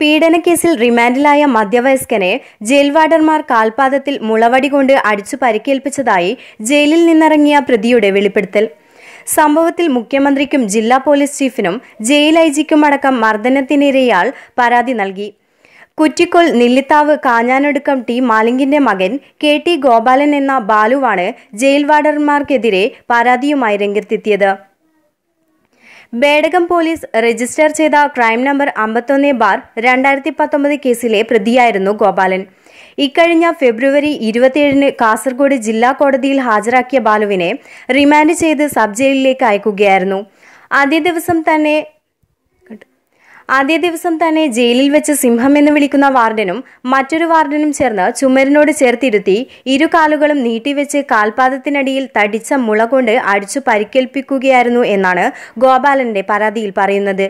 പീഡനക്കേസിൽ റിമാൻഡിലായ മധ്യവയസ്കനെ jail വാർഡർമാർ കാൽപാദത്തിൽ മുളവടി കൊണ്ട് അടിച്ചു പരിക്കേൽപ്പിച്ചതായി ജയിലിൽ നിന്നിറങ്ങിയ പ്രതിയുടെ വെളിപ്പെടുത്തൽ. സംഭവത്തിൽ മുഖ്യമന്ത്രിക്കും ജില്ലാ പോലീസ് ചീഫിനും ജയിൽ ഐ ജിക്കും അടക്കം മർദ്ദനത്തിനിരയാൾ പരാതി നൽകി. കുറ്റിക്കോൽ നെല്ലിത്താവ് കാഞ്ഞാനടുക്കം ടി മാലിംഗിന്റെ മകൻ കെ ടി ഗോപാലൻ എന്ന ബാലുവാണ് ജയിൽ വാർഡർമാർക്കെതിരെ പരാതിയുമായി രംഗത്തെത്തിയത്. ബേഡകം പോലീസ് രജിസ്റ്റർ ചെയ്ത ക്രൈം നമ്പർ അമ്പത്തൊന്ന് ബാർ രണ്ടായിരത്തി പത്തൊമ്പത് കേസിലെ പ്രതിയായിരുന്നു ഗോപാലൻ. ഇക്കഴിഞ്ഞ ഫെബ്രുവരി ഇരുപത്തിയേഴിന് കാസർഗോഡ് ജില്ലാ കോടതിയിൽ ഹാജരാക്കിയ ബാലുവിനെ റിമാൻഡ് ചെയ്ത് സബ് ജയിലിലേക്ക് അയക്കുകയായിരുന്നു. അതേ ദിവസം തന്നെ അതേ ദിവസം തന്നെ ജയിലിൽ വെച്ച് സിംഹം എന്ന് വിളിക്കുന്ന വാർഡനും മറ്റൊരു വാർഡനും ചേർന്ന് ചുമരിനോട് ചേർത്തിരുത്തി ഇരു കാലുകളും നീട്ടിവെച്ച് കാൽപാദത്തിനടിയിൽ തടിച്ച മുള കൊണ്ട് അടിച്ചു പരിക്കേൽപ്പിക്കുകയായിരുന്നു എന്നാണ് ഗോപാലന്റെ പരാതിയിൽ പറയുന്നത്.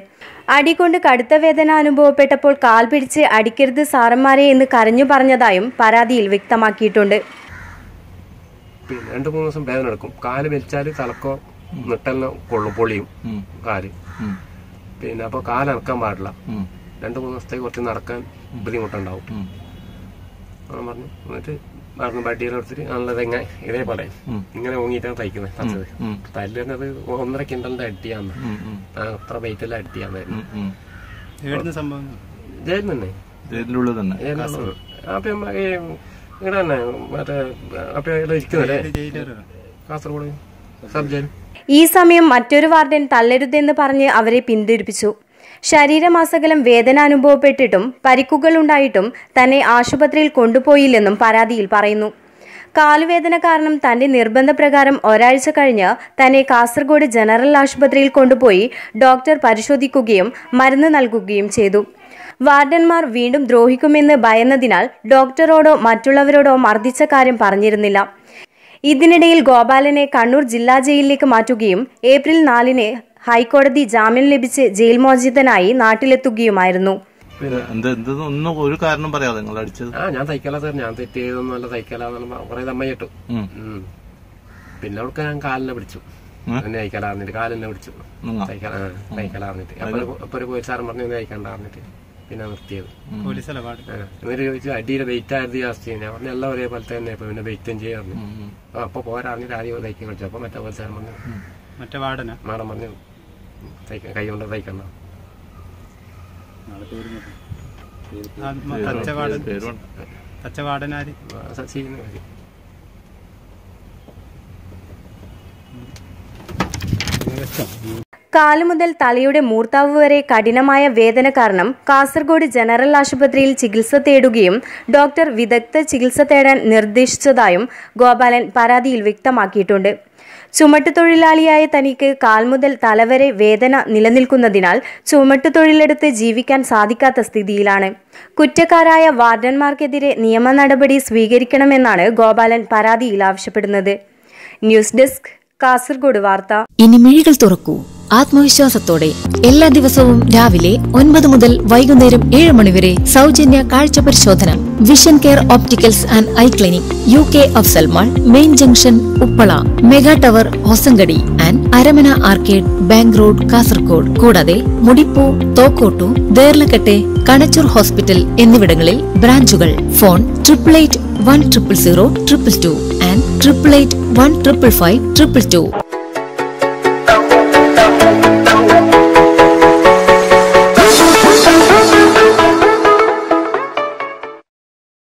അടികൊണ്ട് കടുത്ത വേദന അനുഭവപ്പെട്ടപ്പോൾ കാൽ പിടിച്ച് അടിക്കരുത് സാറന്മാരെ എന്ന് കരഞ്ഞു പറഞ്ഞതായും പരാതിയിൽ വ്യക്തമാക്കിയിട്ടുണ്ട്. പിന്നെ രണ്ട് മൂന്ന് ദിവസം വേദന എടുക്കും. കാൽ വലിച്ചാൽ തലക്കോ നിട്ടലിനോ കൊള്ളും പൊളിയും കാൽ. പിന്നെ അപ്പോൾ കാലനക്കാൻ പാടില്ല. രണ്ട് മൂന്ന് ദിവസത്തേക്ക് കുറച്ച് നടക്കാൻ ബുദ്ധിമുട്ടുണ്ടാവും. അങ്ങനെ പറഞ്ഞു. എന്നിട്ട് നടന്ന് വണ്ടിയിൽ എടുത്തിട്ട് നല്ല തെങ്ങ ഇതേപോലെ ഇങ്ങനെ ഓങ്ങിയിട്ടാണ് തയ്ക്കുന്നത് തച്ചത്. തല്ല് തന്നത് ഒന്നര കിണ്ടലിന്റെ അടിയാന്ന് അത്ര വെയിറ്റെല്ലാം അടിയാന്നായിരുന്നു എവിടുന്ന് സംഭവം? ജയിൽ തന്നെ. ജയിലിനുള്ളിൽ തന്നെ അപ്പൊ ഇവിടെ തന്നെ മറ്റേ അപ്പൊ ഇരിക്കുന്നല്ലേ കാസർഗോഡ്. Sub jail. ഈ സമയം മറ്റൊരു വാർഡൻ തള്ളരുതെന്ന് പറഞ്ഞ് അവരെ പിന്തിരിപ്പിച്ചു. ശരീരമാസകലം വേദന അനുഭവപ്പെട്ടിട്ടും പരിക്കുകളുണ്ടായിട്ടും തന്നെ ആശുപത്രിയിൽ കൊണ്ടുപോയില്ലെന്നും പരാതിയിൽ പറയുന്നു. കാലുവേദന കാരണം തന്റെ നിർബന്ധപ്രകാരം ഒരാഴ്ച കഴിഞ്ഞ് തന്നെ കാസർഗോഡ് ജനറൽ ആശുപത്രിയിൽ കൊണ്ടുപോയി ഡോക്ടർ പരിശോധിക്കുകയും മരുന്ന് നൽകുകയും ചെയ്തു. വാർഡന്മാർ വീണ്ടും ദ്രോഹിക്കുമെന്ന് ഭയന്നതിനാൽ ഡോക്ടറോടോ മറ്റുള്ളവരോടോ മർദ്ദിച്ച കാര്യം പറഞ്ഞിരുന്നില്ല. ഇതിനിടയിൽ ഗോപാലനെ കണ്ണൂർ ജില്ലാ ജയിലിലേക്ക് മാറ്റുകയും ഏപ്രിൽ നാലിന് ഹൈക്കോടതി ജാമ്യം ലഭിച്ച് ജയിൽ മോചിതനായി നാട്ടിലെത്തുകയുമായിരുന്നു. പിന്നെ എന്ത് എന്ത് ഒന്നും ഒരു കാരണം പറയാതെ നിങ്ങൾ അടിച്ചത്? ആ ഞാൻ തയ്ക്കല സാർ. ഞാൻ തെറ്റ് ചെയ്തൊന്നും അല്ല തയ്ക്കലാന്ന് കുറെ തമ്മ കേട്ടു. ഉം. ഉം. പിന്നെ അവൾക്ക് ഞാൻ കാലിനെ പിടിച്ചു. എന്നെ തയ്ക്കലാർന്നിട്ട് കാലിനെ പിടിച്ചു? തയ്ക്കല തയ്ക്കലാർന്നിട്ട് അപ്പൊ ഒരു- അപ്പൊ സാറും പറഞ്ഞു എന്നെ തയ്ക്കണ്ടാർന്നിട്ട് പിന്നെ നിർത്തിയത്. എന്നിട്ട് ചോദിച്ചു അടിയുടെ വെയിറ്റ് ആയിരുന്നു ജാസ്തി ഞാൻ പറഞ്ഞു എല്ലാം ഒരേപോലെ തന്നെ ഇപ്പൊ പിന്നെ വെയിറ്റും ചെയ്യാറുണ്ട് അപ്പൊ പോരാറിഞ്ഞിട്ട് ആദ്യം തയ്ക്കാൻ കളിച്ചു അപ്പൊ മറ്റേ പോലീസുകാരൻ പറഞ്ഞു മറ്റേ വാടന മാഡം പറഞ്ഞു തയ്ക്ക കൈ കൊണ്ട് തയ്ക്കണ്ട തച്ച കാലു മുതൽ തലയുടെ മൂർത്താവ് വരെ കഠിനമായ വേദന കാരണം കാസർഗോഡ് ജനറൽ ആശുപത്രിയിൽ ചികിത്സ തേടുകയും ഡോക്ടർ വിദഗ്ധ ചികിത്സ തേടാൻ നിർദ്ദേശിച്ചതായും ഗോപാലൻ പരാതിയിൽ വ്യക്തമാക്കിയിട്ടുണ്ട്. ചുമട്ടുതൊഴിലാളിയായ തനിക്ക് കാൽ മുതൽ തലവരെ വേദന നിലനിൽക്കുന്നതിനാൽ ചുമട്ടുതൊഴിലെടുത്ത് ജീവിക്കാൻ സാധിക്കാത്ത സ്ഥിതിയിലാണ്. കുറ്റക്കാരായ വാർഡന്മാർക്കെതിരെ നിയമ നടപടി സ്വീകരിക്കണമെന്നാണ് ഗോപാലൻ പരാതിയിൽ ആവശ്യപ്പെടുന്നത്. ന്യൂസ് ഡെസ്ക് കാസർഗോഡ് വാർത്ത. ഇനി മിഴികൾ തുറക്കൂ. ആത്മവിശ്വാസത്തോടെ എല്ലാ ദിവസവും രാവിലെ ഒൻപത് മുതൽ വൈകുന്നേരം ഏഴ് മണിവരെ സൗജന്യ കാഴ്ച പരിശോധന vision care opticals and eye clinic U K Afsal mall main junction Uppala mega tower Hosangadi and Aramana arcade bank road Kasaragod കൂടാതെ മുടിപ്പൂ തോക്കോട്ടു ദേർലക്കട്ടെ കണച്ചൂർ ഹോസ്പിറ്റൽ എന്നിവിടങ്ങളിൽ ബ്രാഞ്ചുകൾ. Phone triple eight one triple zero triple two and triple eight one triple five triple two